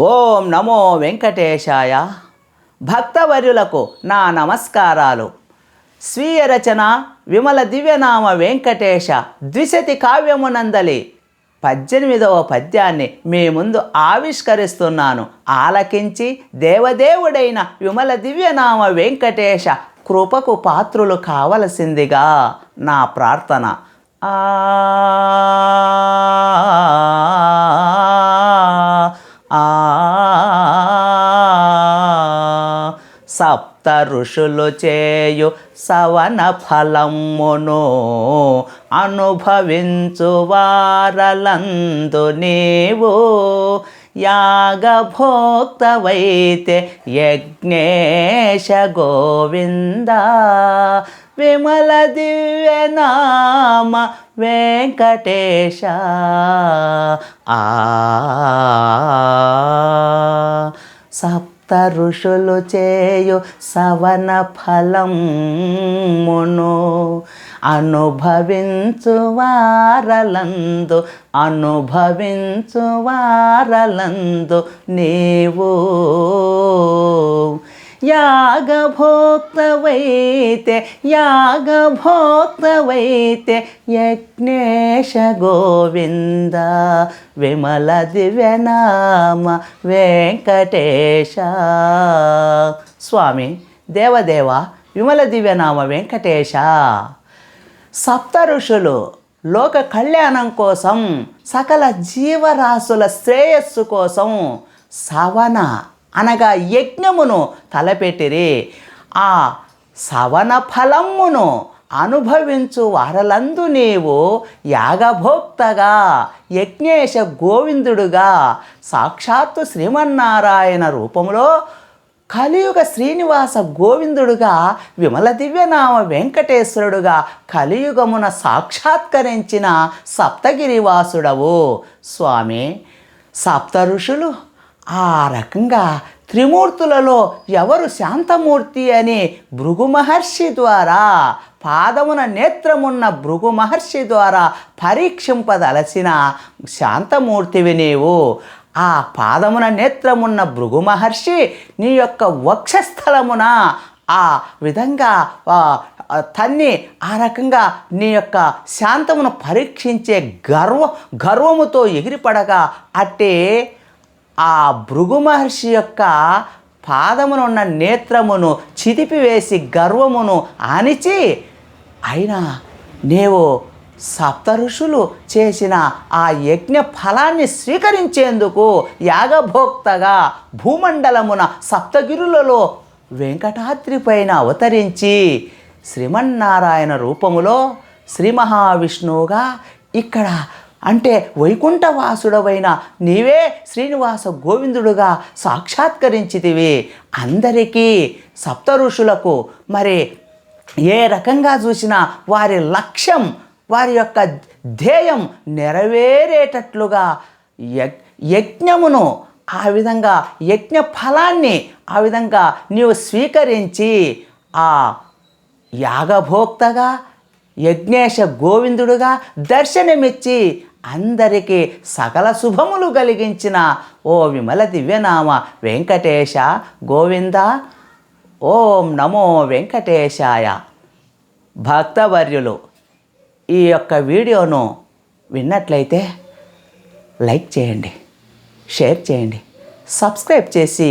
ఓం నమో వెంకటేశాయ. భక్తవర్యులకు నా నమస్కారాలు. స్వీయ రచన విమల దివ్యనామ వెంకటేశ ద్విశతి కావ్యమునందలి. పద్దెనిమిదవ పద్యాన్ని మీ ముందు ఆవిష్కరిస్తున్నాను. ఆలకించి దేవదేవుడైన విమల దివ్యనామ వెంకటేశ కృపకు పాత్రులు కావలసిందిగా నా ప్రార్థన. ఆ సప్త ఋషులు చేయు సవన ఫలమును అనుభవించు వారలందు నీవు యాగభోక్తవైతే యజ్ఞేశ గోవింద. విమల దివ్యనామ వెంకటేశ. ఆ తరుషులు చేయు సవన ఫలమును అనుభవించు వారలందు అనుభవించు వారలందు నీవు యాగభోక్తవైతే యాగభోక్తవైతే యజ్ఞేష గోవింద విమల దివ్యనామ వెంకటేశ. స్వామి దేవదేవ విమల దివ్యనామ వెంకటేశ. సప్త ఋషులు లోక కళ్యాణం కోసం సకల జీవరాశుల శ్రేయస్సు కోసం సవన అనగా యజ్ఞమును తలపెట్టిరి. ఆ సవన ఫలమును అనుభవించు వారలందు నీవు యాగభోక్తగా యజ్ఞేశ గోవిందుడుగా సాక్షాత్తు శ్రీమన్నారాయణ రూపంలో కలియుగ శ్రీనివాస గోవిందుడుగా విమల దివ్యనామ వెంకటేశ్వరుడుగా కలియుగమున సాక్షాత్కరించిన సప్తగిరివాసుడవు. స్వామి సప్త ఋషులు ఆ రకంగా త్రిమూర్తులలో ఎవరు శాంతమూర్తి అని భృగు మహర్షి ద్వారా పాదమున నేత్రమున్న భృగు మహర్షి ద్వారా పరీక్షింపదలసిన శాంతమూర్తివి నీవు. ఆ పాదమున నేత్రమున్న భృగు మహర్షి నీ యొక్క వక్షస్థలమున ఆ విధంగా తన్ని ఆ రకంగా నీ యొక్క శాంతమును పరీక్షించే గర్వ గర్వముతో ఎగిరిపడగా అట్టే ఆ భృగు మహర్షి యొక్క పాదమునున్న నేత్రమును చిదిపివేసి గర్వమును అణిచి అయినా నీవు సప్త ఋషులు చేసిన ఆ యజ్ఞ ఫలాన్ని స్వీకరించేందుకు యాగభోక్తగా భూమండలమున సప్తగిరులలో వెంకటాద్రి పైన అవతరించి శ్రీమన్నారాయణ రూపములో శ్రీ మహావిష్ణువుగా ఇక్కడ అంటే వైకుంఠవాసుడవైన నీవే శ్రీనివాస గోవిందుడుగా సాక్షాత్కరించితివి. అందరికీ సప్త ఋషులకు మరి ఏ రకంగా చూసినా వారి లక్ష్యం వారి యొక్క ధ్యేయం నెరవేరేటట్లుగా యజ్ఞమును ఆ విధంగా యజ్ఞ ఫలాన్ని ఆ విధంగా నీవు స్వీకరించి ఆ యాగభోక్తగా యజ్ఞేశ గోవిందుడుగా దర్శనమిచ్చి అందరికీ సకల శుభములు కలిగించిన ఓ విమల దివ్యనామ వెంకటేశ గోవింద. ఓం నమో వెంకటేశాయ. భక్తవర్యులు ఈ యొక్క వీడియోను విన్నట్లయితే లైక్ చేయండి షేర్ చేయండి సబ్స్క్రైబ్ చేసి